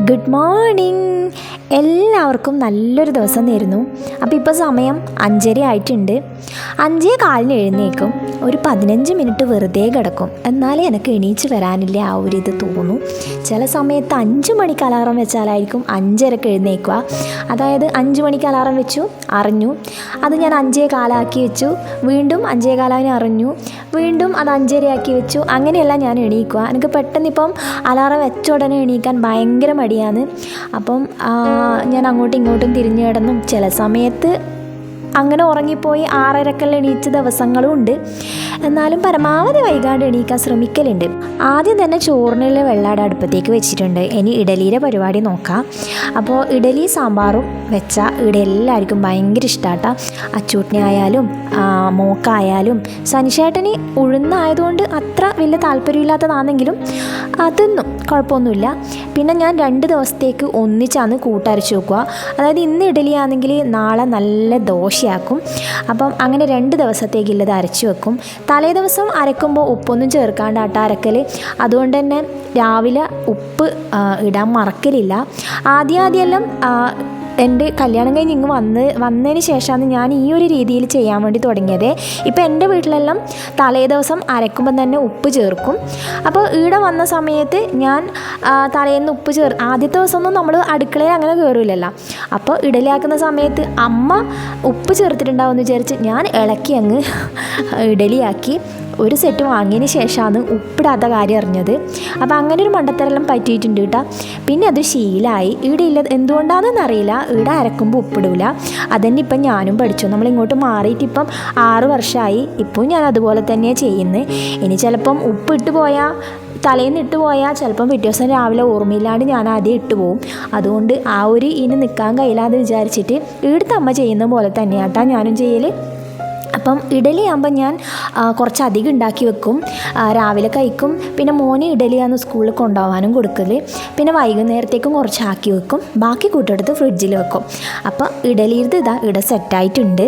Good morning എല്ലാവർക്കും നല്ലൊരു ദിവസം നേരുന്നു. അപ്പോൾ ഇപ്പോൾ സമയം അഞ്ചര ആയിട്ടുണ്ട്. അഞ്ചേ കാലിന് എഴുന്നേക്കും. ഒരു പതിനഞ്ച് മിനിറ്റ് വെറുതെ കിടക്കും. എന്നാലേ എനിക്ക് എണീച്ച് വരാനില്ല ആ ഒരു ഇത് തോന്നും. ചില സമയത്ത് അഞ്ച് മണിക്ക് അലാറം വെച്ചാലായിരിക്കും അഞ്ചരക്ക് എഴുന്നേക്കുക അതായത് അഞ്ച് മണിക്ക് അലാറം വെച്ചു അറിഞ്ഞു. അത് ഞാൻ അഞ്ചേ കാലാക്കി വെച്ചു. വീണ്ടും അഞ്ചേ കാലാവിന് അറിഞ്ഞു. വീണ്ടും അത് അഞ്ചരയാക്കി വെച്ചു. അങ്ങനെയല്ല ഞാൻ എണീക്കുക എനിക്ക് പെട്ടെന്ന് ഇപ്പം അലാറം വെച്ച ഉടനെ എണീക്കാൻ ഭയങ്കര മടിയാണ്. അപ്പം ഞാൻ അങ്ങോട്ടും ഇങ്ങോട്ടും തിരിഞ്ഞു കിടന്നും. ചില സമയത്ത് അങ്ങനെ ഉറങ്ങിപ്പോയി ആറരക്കെല്ലാം എണീച്ച ദിവസങ്ങളും ഉണ്ട് എന്നാലും പരമാവധി വൈകാണ്ട് എണീക്കാൻ ശ്രമിക്കലുണ്ട്. ആദ്യം തന്നെ ചോറിനുള്ള വെള്ളാട അടുപ്പത്തേക്ക് വെച്ചിട്ടുണ്ട്. ഇനി ഇഡലിയുടെ പരിപാടി നോക്കാം. അപ്പോൾ ഇഡലി സാമ്പാറും വെച്ചാൽ ഇവിടെ എല്ലാവർക്കും ഭയങ്കര ഇഷ്ടമാട്ടാ അച്ചൂട്ടിനായാലും മോക്കായാലും സനിഷേട്ടന് ഉഴുന്നായതുകൊണ്ട് അത്ര വലിയ താല്പര്യമില്ലാത്തതാണെങ്കിലും അതൊന്നും തിന്നും കുഴപ്പമൊന്നുമില്ല. പിന്നെ ഞാൻ രണ്ട് ദിവസത്തേക്ക് ഒന്നിച്ചാണ് കൂട്ടരച്ച് വെക്കുക. അതായത് ഇന്ന് ഇഡലി ആണെങ്കിൽ നാളെ നല്ല ദോശയാക്കും അപ്പം അങ്ങനെ രണ്ട് ദിവസത്തേക്ക് ഇല്ലത് അരച്ച് വെക്കും. തലേ ദിവസം അരക്കുമ്പോൾ ഉപ്പൊന്നും ചേർക്കാണ്ട് ആട്ട അരക്കൽ അതുകൊണ്ട് തന്നെ രാവിലെ ഉപ്പ് ഇടാൻ മറക്കലില്ല. ആദ്യം ആദ്യമെല്ലാം എന്റെ കല്യാണം കഴിഞ്ഞ് ഇങ്ങ് വന്ന് വന്നതിന് ശേഷമാണ് ഞാൻ ഈ ഒരു രീതിയിൽ ചെയ്യാൻ വേണ്ടി തുടങ്ങിയത്. ഇപ്പോൾ എന്റെ വീട്ടിലെല്ലാം തലേ ദിവസം അരക്കുമ്പം തന്നെ ഉപ്പ് ചേർക്കും. അപ്പോൾ ഈടെ വന്ന സമയത്ത് ഞാൻ തലേന്ന് ഉപ്പ് ചേർ ആദ്യത്തെ ദിവസമൊന്നും നമ്മൾ അടുക്കളയിൽ അങ്ങനെ കയറില്ലല്ലോ അപ്പോൾ ഇഡലിയാക്കുന്ന സമയത്ത് അമ്മ ഉപ്പ് ചേർത്തിട്ടുണ്ടാവും എന്ന് വിചാരിച്ച് ഞാൻ ഇളക്കി അങ്ങ് ഇഡലിയാക്കി. ഒരു സെറ്റ് വാങ്ങിയതിന് ശേഷമാണ് ഉപ്പിടാത്ത കാര്യം അറിഞ്ഞത്. അപ്പോൾ അങ്ങനെ ഒരു മണ്ടത്തരെല്ലാം പറ്റിയിട്ടുണ്ട് കേട്ടോ. പിന്നെ അത് ശീലമായി ഇവിടെ ഇല്ല എന്തുകൊണ്ടാണെന്ന് അറിയില്ല. ഇവിടെ അരക്കുമ്പോൾ ഉപ്പിടില്ല അതന്നെ ഇപ്പം ഞാനും പഠിച്ചു. നമ്മൾ ഇങ്ങോട്ട് മാറിയിട്ട് ഇപ്പം ആറ് വർഷമായി ഇപ്പോൾ ഞാൻ അതുപോലെ തന്നെയാണ് ചെയ്യുന്നത് ഇനി ചിലപ്പം ഉപ്പിട്ട് പോയാൽ തലേന്ന് ഇട്ട് പോയാൽ ചിലപ്പം പിറ്റേ ദിവസം രാവിലെ ഓർമ്മയില്ലാണ്ട് ഞാൻ ആദ്യം ഇട്ട് പോവും. അതുകൊണ്ട് ആ ഒരു ഇനി നിൽക്കാൻ കഴിയില്ലാന്ന് വിചാരിച്ചിട്ട് ഇവിടുത്തെ അമ്മ ചെയ്യുന്ന പോലെ തന്നെയാട്ടാ ഞാനും ചെയ്യൽ അപ്പം ഇഡലിയാകുമ്പോൾ ഞാൻ കുറച്ച് അധികം ഉണ്ടാക്കി വെക്കും. രാവിലെ കഴിക്കും. പിന്നെ മോന് ഇഡലിയാണ് സ്കൂളിൽ കൊണ്ടുപോകാനും കൊടുക്കൽ പിന്നെ വൈകുന്നേരത്തേക്കും കുറച്ച് ആക്കി വെക്കും. ബാക്കി കൂട്ടെടുത്ത് ഫ്രിഡ്ജിൽ വെക്കും. അപ്പോൾ ഇഡലിയുടെ ഇതാ ഇവിടെ സെറ്റായിട്ടുണ്ട്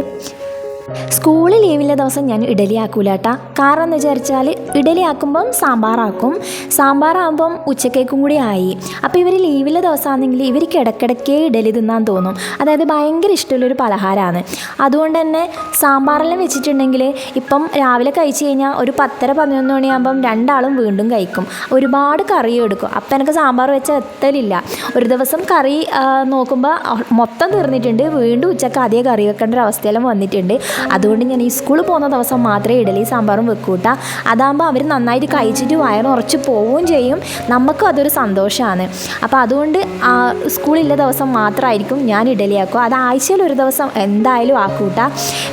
സ്കൂളിൽ ലീവില്ല ദിവസം ഞാൻ ഇഡലി ആക്കൂല കേട്ടാ കാരണം എന്ന് വിചാരിച്ചാൽ ഇഡലി ആക്കുമ്പം സാമ്പാറാക്കും. സാമ്പാറാകുമ്പം ഉച്ചക്കേക്കും കൂടി ആയി. അപ്പോൾ ഇവർ ലീവിലെ ദിവസമാണെങ്കിൽ ഇവർക്ക് ഇടയ്ക്കിടയ്ക്ക് ഇഡലി തിന്നാൻ തോന്നും. അതായത് ഭയങ്കര ഇഷ്ടമുള്ളൊരു പലഹാരമാണ് അതുകൊണ്ട് തന്നെ സാമ്പാറെല്ലാം വെച്ചിട്ടുണ്ടെങ്കിൽ ഇപ്പം രാവിലെ കഴിച്ച് കഴിഞ്ഞാൽ ഒരു പത്തര പതിനൊന്ന് മണിയാകുമ്പം രണ്ടാളും വീണ്ടും കഴിക്കും. ഒരുപാട് കറി എടുക്കും. അപ്പം എനിക്ക് സാമ്പാർ വെച്ചാൽ എത്തലില്ല. ഒരു ദിവസം കറി നോക്കുമ്പോൾ മൊത്തം തീർന്നിട്ടുണ്ട്. വീണ്ടും ഉച്ചയ്ക്ക് അതേ കറി വെക്കേണ്ട ഒരു അവസ്ഥയെല്ലാം വന്നിട്ടുണ്ട്. അതുകൊണ്ട് ഞാൻ ഈ സ്കൂളിൽ പോകുന്ന ദിവസം മാത്രമേ ഇഡലി സാമ്പാറും വെക്കൂട്ട അതാകുമ്പോൾ അവർ നന്നായിട്ട് കഴിച്ചിട്ട് വയറുറച്ച് പോവുകയും ചെയ്യും. നമുക്കും അതൊരു സന്തോഷമാണ് അപ്പോൾ അതുകൊണ്ട് സ്കൂളില്ല ദിവസം മാത്രമായിരിക്കും ഞാൻ ഇഡലി ആക്കുക. അത് ആഴ്ചയിൽ ഒരു ദിവസം എന്തായാലും ആക്കൂട്ട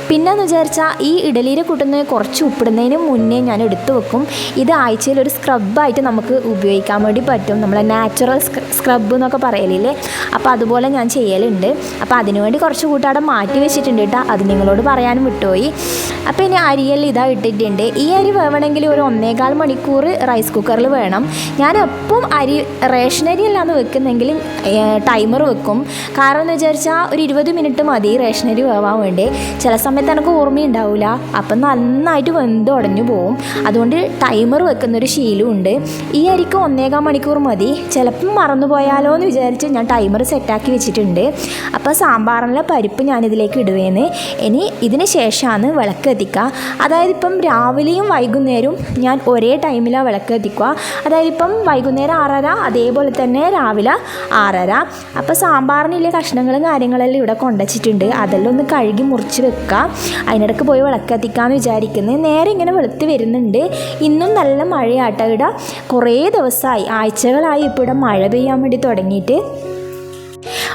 പിന്നെന്ന് വിചാരിച്ചാൽ ഈ ഇഡലിയിൽ കൂട്ടുന്ന കുറച്ച് ഉപ്പിടുന്നതിന് മുന്നേ ഞാൻ എടുത്തു വെക്കും. ഇത് ആഴ്ചയിൽ ഒരു സ്ക്രബായിട്ട് നമുക്ക് ഉപയോഗിക്കാൻ വേണ്ടി പറ്റും. നമ്മളെ നാച്ചുറൽ സ്ക്രബ് എന്നൊക്കെ പറയലില്ലേ? അപ്പോൾ അതുപോലെ ഞാൻ ചെയ്യലുണ്ട്. അപ്പോൾ അതിനുവേണ്ടി കുറച്ച് കൂട്ടാടെ മാറ്റി വെച്ചിട്ടുണ്ട് കേട്ടോ അത് നിങ്ങളോട് പറയാനും വിട്ടുപോയി. അപ്പോൾ ഇനി അരിയെല്ലാം ഇതാ ഇട്ടിട്ടുണ്ട്. ഈ അരി വേവണമെങ്കിൽ ഒരു ഒന്നേകാൽ മണിക്കൂർ റൈസ് കുക്കറിൽ വേണം. ഞാൻ എപ്പം അരി റേഷൻ അരി അല്ലാന്ന് വെക്കുന്നെങ്കിൽ ടൈമർ വെക്കും. കാരണം എന്ന് വിചാരിച്ചാൽ ഒരു ഇരുപത് മിനിറ്റ് മതി റേഷൻ അരി വേവാൻ വേണ്ടി. ചില സമയത്ത് എനിക്ക് ഓർമ്മയുണ്ടാവില്ല അപ്പം നന്നായിട്ട് വെന്ത് ഉടഞ്ഞു പോവും. അതുകൊണ്ട് ടൈമർ വെക്കുന്നൊരു ശീലമുണ്ട് ഈ അരിക്ക് ഒന്നേകാൽ മണിക്കൂർ മതി. ചിലപ്പം മറന്നു പോയാലോ എന്ന് വിചാരിച്ച് ഞാൻ ടൈമർ സെറ്റാക്കി വെച്ചിട്ടുണ്ട്. അപ്പോൾ സാമ്പാറിനുള്ള പരിപ്പ് ഞാനിതിലേക്ക് ഇടുവേന്ന്. ഇനി ഇതിന് ശേഷമാണ് വിളക്ക് കത്തിക്കുക അതായത് ഇപ്പം രാവിലെയും വൈകുന്നേരവും ഞാൻ ഒരേ ടൈമിലാണ് വിളക്ക് കത്തിക്കുക അതായത് ഇപ്പം വൈകുന്നേരം ആറര അതേപോലെ തന്നെ രാവിലെ ആറര. അപ്പോൾ സാമ്പാറിനുള്ള കഷ്ണങ്ങളും കാര്യങ്ങളെല്ലാം ഇവിടെ കൊണ്ടുവച്ചിട്ടുണ്ട്. അതെല്ലാം ഒന്ന് കഴുകി മുറിച്ച് വെക്കുക. അതിനിടയ്ക്ക് പോയി വിളക്ക് കത്തിക്കാമെന്ന് വിചാരിക്കുന്നത് നേരെ ഇങ്ങനെ വെളുത്ത് വരുന്നുണ്ട്. ഇന്നും നല്ല മഴയാട്ടോ ഇവിടെ. കുറേ ദിവസമായി ആഴ്ചകളായി ഇപ്പോൾ ഇവിടെ മഴ പെയ്യാൻ വേണ്ടി തുടങ്ങിയിട്ട്.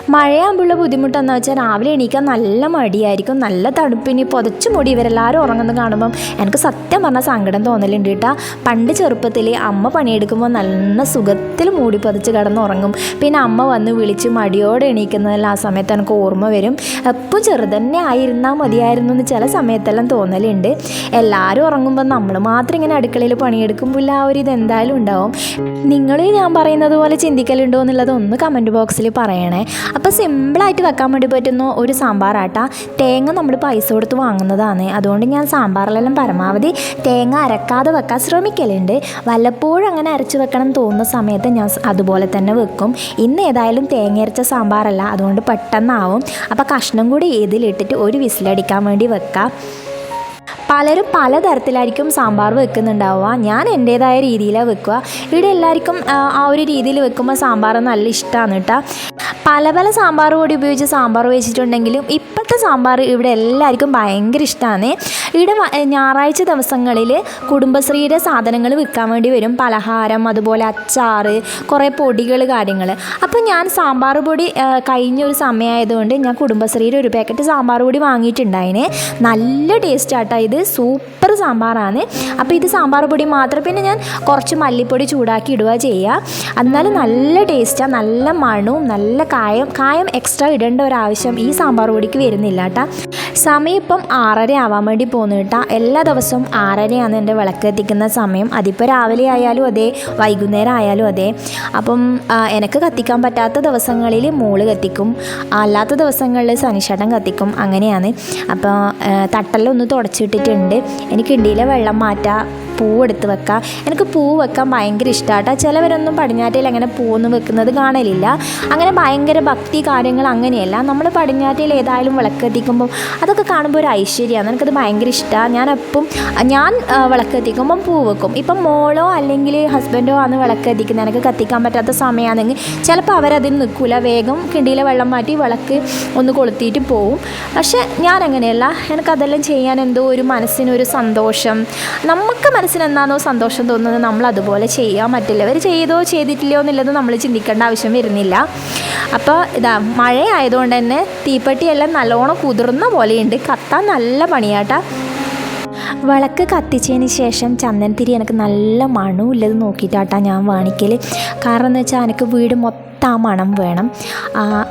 മഴയാകുമ്പോഴുള്ള ബുദ്ധിമുട്ടെന്ന് വെച്ചാൽ രാവിലെ എണീക്കാൻ നല്ല മടിയായിരിക്കും. നല്ല തണുപ്പിനി പുതച്ച് മുടി ഇവരെല്ലാവരും ഉറങ്ങുന്നത് കാണുമ്പം എനിക്ക് സത്യം പറഞ്ഞാൽ സങ്കടം തോന്നലുണ്ട് കേട്ടോ. പണ്ട് ചെറുപ്പത്തിൽ അമ്മ പണിയെടുക്കുമ്പോൾ നല്ല സുഖത്തിൽ മൂടി പുതച്ച് കിടന്ന് ഉറങ്ങും. പിന്നെ അമ്മ വന്ന് വിളിച്ച് മടിയോടെ എണീക്കുന്നതെല്ലാം ആ സമയത്ത് എനിക്ക് ഓർമ്മ വരും. എപ്പോൾ ചെറുതന്നെ ആയിരുന്നാൽ മതിയായിരുന്നു എന്ന് ചില സമയത്തെല്ലാം തോന്നലുണ്ട്. എല്ലാവരും ഉറങ്ങുമ്പോൾ നമ്മൾ മാത്രം ഇങ്ങനെ അടുക്കളയിൽ പണിയെടുക്കുമ്പോൾ ആ ഒരു ഇത് എന്തായാലും ഉണ്ടാവും. നിങ്ങൾ ഞാൻ പറയുന്നത് പോലെ ചിന്തിക്കലുണ്ടോ എന്നുള്ളത് ഒന്ന് കമന്റ് ബോക്സിൽ പറയണേ. അപ്പോൾ സിമ്പിളായിട്ട് വെക്കാൻ വേണ്ടി പറ്റുന്ന ഒരു സാമ്പാറാട്ട. തേങ്ങ നമ്മൾ പൈസ കൊടുത്ത് വാങ്ങുന്നതാണ്. അതുകൊണ്ട് ഞാൻ സാമ്പാറിലെല്ലാം പരമാവധി തേങ്ങ അരക്കാതെ വെക്കാൻ ശ്രമിക്കലുണ്ട്. വല്ലപ്പോഴും അങ്ങനെ അരച്ച് വെക്കണം തോന്നുന്ന സമയത്ത് ഞാൻ അതുപോലെ തന്നെ വെക്കും. ഇന്ന് ഏതായാലും തേങ്ങ അരച്ച സാമ്പാറല്ല അതുകൊണ്ട് പെട്ടെന്നാവും. അപ്പോൾ കഷ്ണം കൂടി ഇതിലിട്ടിട്ട് ഒരു വിസിലടിക്കാൻ വേണ്ടി വെക്കാം. പലരും പലതരത്തിലായിരിക്കും സാമ്പാർ വെക്കുന്നുണ്ടാവുക. ഞാൻ എന്റേതായ രീതിയിലാണ് വെക്കുക. ഇവിടെ എല്ലാവർക്കും ആ ഒരു രീതിയിൽ വെക്കുമ്പോൾ സാമ്പാർ നല്ല ഇഷ്ടമാണ് കേട്ടോ. പല പല സാമ്പാർ പൊടി ഉപയോഗിച്ച് സാമ്പാർ വെച്ചിട്ടുണ്ടെങ്കിലും ഇപ്പോഴത്തെ സാമ്പാർ ഇവിടെ എല്ലാവർക്കും ഭയങ്കര ഇഷ്ടമാണ്. ഇവിടെ ഞായറാഴ്ച ദിവസങ്ങളിൽ കുടുംബശ്രീയുടെ സാധനങ്ങൾ വിൽക്കാൻ വേണ്ടി വരും. പലഹാരം അതുപോലെ അച്ചാറ് കുറേ പൊടികൾ കാര്യങ്ങൾ. അപ്പോൾ ഞാൻ സാമ്പാർ പൊടി കഴിഞ്ഞ ഒരു സമയമായതുകൊണ്ട് ഞാൻ കുടുംബശ്രീയുടെ ഒരു പാക്കറ്റ് സാമ്പാർ പൊടി വാങ്ങിയിട്ടുണ്ടായിന്. നല്ല ടേസ്റ്റ് ആട്ടോ ഇത്. സൂപ്പർ സാമ്പാറാണ്. അപ്പോൾ ഇത് സാമ്പാർ പൊടി മാത്രം പിന്നെ ഞാൻ കുറച്ച് മല്ലിപ്പൊടി ചൂടാക്കി ഇടുക ചെയ്യുക. എന്നാലും നല്ല ടേസ്റ്റാണ് നല്ല മണവും നല്ല കായം കായം എക്സ്ട്രാ ഇടേണ്ട ഒരു ആവശ്യം ഈ സാമ്പാർ പൊടിക്ക് വരുന്നില്ല കേട്ടോ സമയം ഇപ്പം ആറര ആവാൻ വേണ്ടി പോകുന്നു കേട്ടോ എല്ലാ ദിവസവും ആറരയാണ് എന്റെ വിളക്ക് എത്തിക്കുന്ന സമയം. അതിപ്പോൾ രാവിലെ ആയാലും അതെ വൈകുന്നേരം ആയാലും അതെ. അപ്പം എനിക്ക് കത്തിക്കാൻ പറ്റാത്ത ദിവസങ്ങളിൽ മോൾ കത്തിക്കും. അല്ലാത്ത ദിവസങ്ങളിൽ സനിഷേട്ടൻ കത്തിക്കും. അങ്ങനെയാണ്. അപ്പോൾ തട്ടലൊന്ന് തുടച്ചിട്ടിട്ടുണ്ട്. എനിക്ക് ഇണ്ടിയിലെ വെള്ളം മാറ്റാം. പൂവെടുത്ത് വെക്കാം. എനിക്ക് പൂ വെക്കാൻ ഭയങ്കര ഇഷ്ടമാട്ടോ ചിലവരൊന്നും പടിഞ്ഞാറ്റയിൽ അങ്ങനെ പൂവൊന്നും വെക്കുന്നത് കാണലില്ല. അങ്ങനെ ഭയങ്കര ഭക്തി കാര്യങ്ങൾ അങ്ങനെയല്ല. നമ്മൾ പടിഞ്ഞാറ്റയിൽ ഏതായാലും വിളക്കെത്തിക്കുമ്പം അതൊക്കെ കാണുമ്പോൾ ഒരു ഐശ്വര്യമാണ് എനിക്കത് ഭയങ്കര ഇഷ്ടമാണ് ഞാൻ എപ്പം ഞാൻ വിളക്കെത്തിക്കുമ്പം പൂ വെക്കും. ഇപ്പം മോളോ അല്ലെങ്കിൽ ഹസ്ബൻഡോ ആണ് വിളക്കെത്തിക്കുന്നത് എനിക്ക് കത്തിക്കാൻ പറ്റാത്ത സമയമാണെങ്കിൽ ചിലപ്പോൾ അവരതിന് നിൽക്കില്ല വേഗം കിണ്ടിയിലെ വെള്ളം മാറ്റി വിളക്ക് ഒന്ന് കൊളുത്തിയിട്ട് പോവും. പക്ഷേ ഞാൻ അങ്ങനെയല്ല എനിക്കതെല്ലാം ചെയ്യാൻ എന്തോ ഒരു മനസ്സിനൊരു സന്തോഷം. നമുക്ക് മനസ്സിന് എന്താണോ സന്തോഷം തോന്നുന്നത്? നമ്മൾ അതുപോലെ ചെയ്യുക മറ്റുള്ളവർ ചെയ്തോ ചെയ്തിട്ടില്ലയോ എന്നുള്ളത് നമ്മൾ ചിന്തിക്കേണ്ട ആവശ്യം വരുന്നില്ല. അപ്പോൾ ഇതാ മഴ ആയതുകൊണ്ട് തന്നെ തീപ്പെട്ടിയെല്ലാം നല്ലോണം കുതിർന്ന പോലെയുണ്ട്. കത്താൻ നല്ല പണിയാട്ടാ. വിളക്ക് കത്തിച്ചതിന് ശേഷം ചന്ദനത്തിരി എനിക്ക് നല്ല മണമില്ലത് നോക്കിയിട്ടാട്ടാ ഞാൻ വാണിക്കൽ കാരണം എന്ന് വെച്ചാൽ എനിക്ക് വീട് മൊത്തം ആ മണം വേണം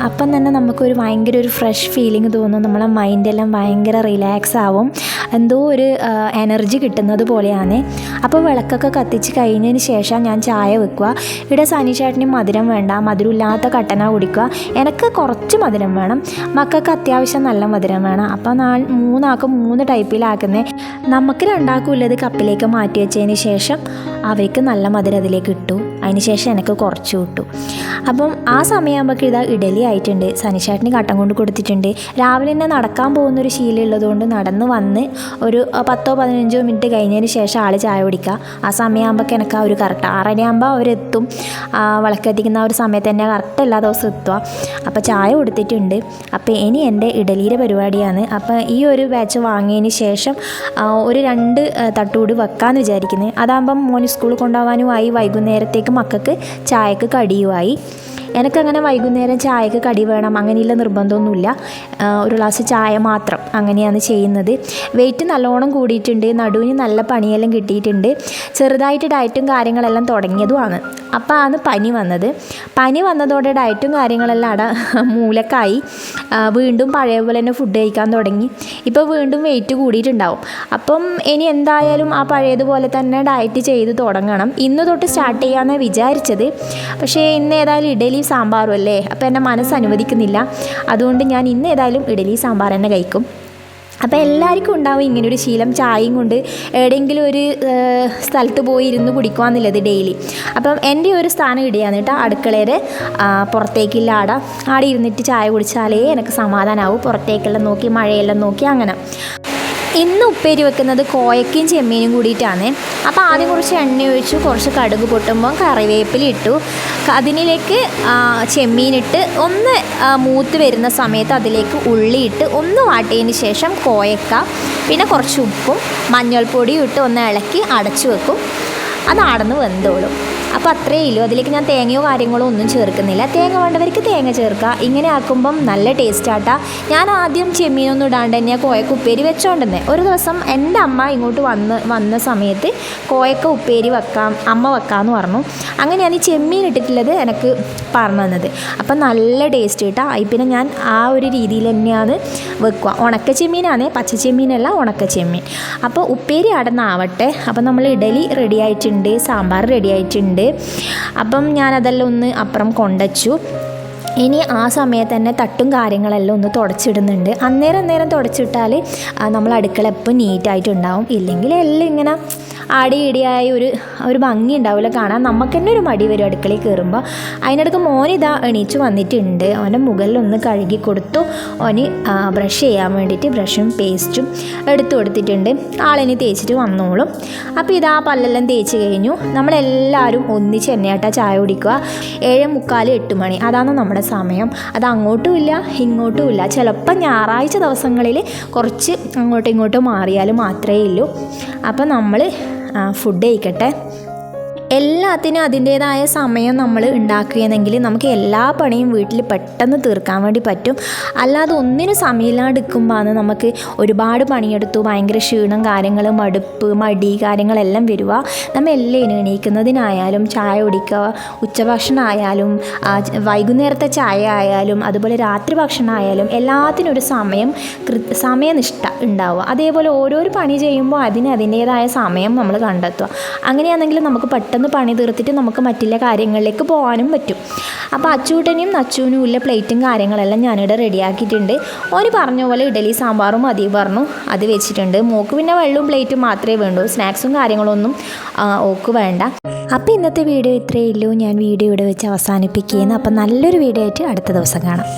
അപ്പം തന്നെ നമുക്കൊരു ഭയങ്കര ഒരു ഫ്രഷ് ഫീലിംഗ് തോന്നും. നമ്മളെ മൈൻഡെല്ലാം ഭയങ്കര റിലാക്സ് ആവും. എന്തോ ഒരു എനർജി കിട്ടുന്നത് പോലെയാണ് അപ്പോൾ വിളക്കൊക്കെ കത്തിച്ച് കഴിഞ്ഞതിന് ശേഷം ഞാൻ ചായ വെക്കുക. ഇവിടെ സനിച്ചേട്ടന് മധുരം വേണ്ട. മധുരമില്ലാത്ത കട്ടന കുടിക്കുക. എനിക്ക് കുറച്ച് മധുരം വേണം. മക്കൾക്ക് അത്യാവശ്യം നല്ല മധുരം വേണം. അപ്പോൾ നാൾ മൂന്നാൾക്ക് മൂന്ന് ടൈപ്പിലാക്കുന്നത് നമുക്ക് രണ്ടാൾക്കും ഉള്ളത് കപ്പിലേക്ക് മാറ്റി വെച്ചതിന് ശേഷം അവർക്ക് നല്ല മധുരം അതിലേക്ക് ഇട്ടു. അതിന് ശേഷം എനിക്ക് കുറച്ച് കിട്ടു. അപ്പം ആ സമയമാകുമ്പോൾ ഇതാ ഇഡലി ആയിട്ടുണ്ട്. സനിച്ചേട്ടന് കട്ടൻ കൊണ്ട് കൊടുത്തിട്ടുണ്ട്. രാവിലെ തന്നെ നടക്കാൻ പോകുന്നൊരു ശീലം ഉള്ളതുകൊണ്ട് നടന്ന് വന്ന് ഒരു പത്തോ പതിനഞ്ചോ മിനിറ്റ് കഴിഞ്ഞതിന് ശേഷം ആൾ ചായ കുടിക്കുക. ആ സമയമാകുമ്പോൾ എനിക്ക് ആ ഒരു കറക്റ്റ് ആറരയാകുമ്പോൾ അവരെത്തും. വിളക്കെത്തിക്കുന്ന ആ ഒരു സമയത്ത് തന്നെ കറക്റ്റ് എല്ലാ ദിവസവും എത്തുക. അപ്പോൾ ചായ കൊടുത്തിട്ടുണ്ട്. അപ്പോൾ ഇനി എന്റെ ഇഡലിയുടെ പരിപാടിയാണ്. അപ്പോൾ ഈ ഒരു ബാച്ച് വാങ്ങിയതിന് ശേഷം ഒരു രണ്ട് തട്ടുകൂടി വെക്കാമെന്ന് വിചാരിക്കുന്നത് അതാകുമ്പം മോന് സ്കൂളിൽ കൊണ്ടുപോകാനുമായി വൈകുന്നേരത്തേക്ക് മക്കൾക്ക് ചായക്ക് കടിയുമായി. എനിക്കങ്ങനെ വൈകുന്നേരം ചായക്ക് കടി വേണം അങ്ങനെയുള്ള നിർബന്ധമൊന്നുമില്ല. ഒരു ഗ്ലാസ് ചായ മാത്രം അങ്ങനെയാണ് ചെയ്യുന്നത്. വെയിറ്റ് നല്ലോണം കൂടിയിട്ടുണ്ട് നടുവിന് നല്ല പണിയെല്ലാം കിട്ടിയിട്ടുണ്ട്. ചെറുതായിട്ട് ഡയറ്റും കാര്യങ്ങളെല്ലാം തുടങ്ങിയതുമാണ്. അപ്പോൾ ആണ് പനി വന്നത്. പനി വന്നതോടെ ഡയറ്റും കാര്യങ്ങളെല്ലാം അട മൂലക്കായി. വീണ്ടും പഴയ പോലെ തന്നെ ഫുഡ് കഴിക്കാൻ തുടങ്ങി. ഇപ്പോൾ വീണ്ടും വെയിറ്റ് കൂടിയിട്ടുണ്ടാവും. അപ്പം ഇനി എന്തായാലും ആ പഴയതുപോലെ തന്നെ ഡയറ്റ് ചെയ്ത് തുടങ്ങണം. ഇന്ന് തൊട്ട് സ്റ്റാർട്ട് ചെയ്യാമെന്നാണ് വിചാരിച്ചത്. പക്ഷേ ഇന്ന് ഏതായാലും ഇഡലി സാമ്പാറും അല്ലേ അപ്പോൾ എന്റെ മനസ്സ് അനുവദിക്കുന്നില്ല. അതുകൊണ്ട് ഞാൻ ഇന്ന് ഏതായാലും ഇഡലി സാമ്പാർ തന്നെ കഴിക്കും. അപ്പോൾ എല്ലാവർക്കും ഉണ്ടാവും ഇങ്ങനൊരു ശീലം. ചായയും കൊണ്ട് എവിടെയെങ്കിലും ഒരു സ്ഥലത്ത് പോയി ഇരുന്ന് കുടിക്കുകയെന്നുള്ളത് ഡെയിലി അപ്പം എന്റെ ഒരു സ്ഥാനം ഇടുകയാണ് കേട്ടോ. അടുക്കളയിൽ പുറത്തേക്കില്ല ആട. ആടെ ഇരുന്നിട്ട് ചായ കുടിച്ചാലേ എനിക്ക് സമാധാനമാവും പുറത്തേക്കെല്ലാം നോക്കി മഴയെല്ലാം നോക്കി അങ്ങനെ. ഇന്ന് ഉപ്പേരി വെക്കുന്നത് കോയക്കയും ചെമ്മീനും കൂടിയിട്ടാണ്. അപ്പോൾ ആദ്യം കുറച്ച് എണ്ണ ഒഴിച്ചു കുറച്ച് കടുക് പൊട്ടുമ്പോൾ കറിവേപ്പില ഇട്ടു. അതിനിലേക്ക് ചെമ്മീനിട്ട് ഒന്ന് മൂത്ത് വരുന്ന സമയത്ത് അതിലേക്ക് ഉള്ളിയിട്ട് ഒന്ന് വാട്ടിയതിന് ശേഷം കോയക്ക പിന്നെ കുറച്ച് ഉപ്പും മഞ്ഞൾപ്പൊടിയും ഇട്ട് ഒന്ന് ഇളക്കി അടച്ചു വെക്കും. അത് ആടന്ന് വെന്തോളും. അപ്പോൾ അത്രയേ ഉള്ളൂ. അതിലേക്ക് ഞാൻ തേങ്ങയോ കാര്യങ്ങളോ ഒന്നും ചേർക്കുന്നില്ല. തേങ്ങ വേണ്ടവർക്ക് തേങ്ങ ചേർക്കുക ഇങ്ങനെ ആക്കുമ്പം നല്ല ടേസ്റ്റ് ആട്ടാ. ഞാൻ ആദ്യം ചെമ്മീനൊന്നും ഇടാണ്ട് തന്നെ കോയക്ക ഉപ്പേരി വെച്ചോണ്ടെന്നെ ഒരു ദിവസം എന്റെ അമ്മ ഇങ്ങോട്ട് വന്ന് വന്ന സമയത്ത് കോയക്ക ഉപ്പേരി വെക്കാം അമ്മ വെക്കാമെന്ന് പറഞ്ഞു. അങ്ങനെയാണ് ഈ ചെമ്മീൻ ഇട്ടിട്ടുള്ളത് എനിക്ക് പറഞ്ഞു തന്നത്. അപ്പം നല്ല ടേസ്റ്റ് കിട്ടാ പിന്നെ ഞാൻ ആ ഒരു രീതിയിൽ തന്നെയാണ് വെക്കുക. ഉണക്ക ചെമ്മീനാണ് പച്ച ചെമ്മീനല്ല ഉണക്ക ചെമ്മീൻ. അപ്പോൾ ഉപ്പേരി അടന്നാവട്ടെ അപ്പം നമ്മൾ ഇഡലി റെഡി ആയിട്ടുണ്ട്. സാമ്പാർ റെഡി ആയിട്ടുണ്ട്. അപ്പം ഞാനതെല്ലാം ഒന്ന് അപ്പുറം കൊണ്ടച്ചു. ഇനി ആ സമയത്ത് തന്നെ തട്ടും കാര്യങ്ങളെല്ലാം ഒന്ന് തുടച്ചിടുന്നുണ്ട്. അന്നേരം അന്നേരം തുടച്ചിട്ടാൽ നമ്മൾ അടുക്കള എപ്പോൾ നീറ്റായിട്ടുണ്ടാവും ഇല്ലെങ്കിൽ എല്ലാം ഇങ്ങനെ ആടി ഇടിയായി ഒരു ഒരു ഭംഗി ഉണ്ടാവില്ല. കാണാൻ നമുക്ക് തന്നെ ഒരു മടി വരും അടുക്കളയിൽ കയറുമ്പോൾ. അതിനിടക്ക് മോൻ ഇതാ എണീച്ച് വന്നിട്ടുണ്ട്. അവന്റെ മുകളിലൊന്ന് കഴുകി കൊടുത്തു. ഓന് ബ്രഷ് ചെയ്യാൻ വേണ്ടിയിട്ട് ബ്രഷും പേസ്റ്റും എടുത്തു കൊടുത്തിട്ടുണ്ട്. ആളിനി തേച്ചിട്ട് വന്നോളും. അപ്പോൾ ഇതാ പല്ലെല്ലാം തേച്ച് കഴിഞ്ഞു. നമ്മളെല്ലാവരും ഒന്നിച്ച് തന്നെയാട്ടാ ചായ കുടിക്കുക. ഏഴ് മുക്കാൽ എട്ട് മണി. അതാണ് നമ്മുടെ സമയം. അത് അങ്ങോട്ടും ഇല്ല ഇങ്ങോട്ടും ഇല്ല. ചിലപ്പോൾ ഞായറാഴ്ച ദിവസങ്ങളിൽ കുറച്ച് അങ്ങോട്ടും ഇങ്ങോട്ടും മാറിയാൽ മാത്രമേ ഉള്ളൂ. അപ്പം നമ്മൾ ഫുഡ് കഴിക്കട്ടെ. എല്ലാത്തിനും അതിന്റേതായ സമയം നമ്മൾ ഉണ്ടാക്കുകയെന്നെങ്കിൽ നമുക്ക് എല്ലാ പണിയും വീട്ടിൽ പെട്ടെന്ന് തീർക്കാൻ വേണ്ടി പറ്റും. അല്ലാതെ ഒന്നിനും സമയമില്ലാണ്ട് നിൽക്കുമ്പോഴാണ് നമുക്ക് ഒരുപാട് പണിയെടുത്തു. ഭയങ്കര ക്ഷീണം കാര്യങ്ങൾ മടുപ്പ് മടി കാര്യങ്ങളെല്ലാം വരിക. നമ്മൾ എല്ലാം എണീക്കുന്നതിനായാലും ചായ കുടിക്കുക ഉച്ചഭക്ഷണം ആയാലും വൈകുന്നേരത്തെ ചായ ആയാലും അതുപോലെ രാത്രി ഭക്ഷണം ആയാലും എല്ലാത്തിനും ഒരു സമയം കൃ സമയനിഷ്ഠ ഉണ്ടാവുക. അതേപോലെ ഓരോരോ പണി ചെയ്യുമ്പോൾ അതിന് അതിന്റേതായ സമയം നമ്മൾ കണ്ടെത്തുക. അങ്ങനെയാണെങ്കിൽ നമുക്ക് പെട്ടെന്ന് പണി തീർത്തിട്ട് നമുക്ക് മറ്റുള്ള കാര്യങ്ങളിലേക്ക് പോകാനും പറ്റും. അപ്പോൾ അച്ചൂട്ടനും നച്ചൂനും ഉള്ള പ്ലേറ്റും കാര്യങ്ങളെല്ലാം ഞാനിവിടെ റെഡിയാക്കിയിട്ടുണ്ട്. ഓന് പറഞ്ഞ പോലെ ഇഡലി സാമ്പാറും മതി പറഞ്ഞു. അത് വെച്ചിട്ടുണ്ട്. മോക്ക് പിന്നെ വെള്ളവും പ്ലേറ്റും മാത്രമേ വേണ്ടൂ. സ്നാക്സും കാര്യങ്ങളൊന്നും ഓക്ക് വേണ്ട. അപ്പോൾ ഇന്നത്തെ വീഡിയോ ഇത്രയേ ഉള്ളൂ. ഞാൻ വീഡിയോ ഇവിടെ വെച്ച് അവസാനിപ്പിക്കുകയെന്ന് അപ്പം നല്ലൊരു വീഡിയോ ആയിട്ട് അടുത്ത ദിവസം കാണാം.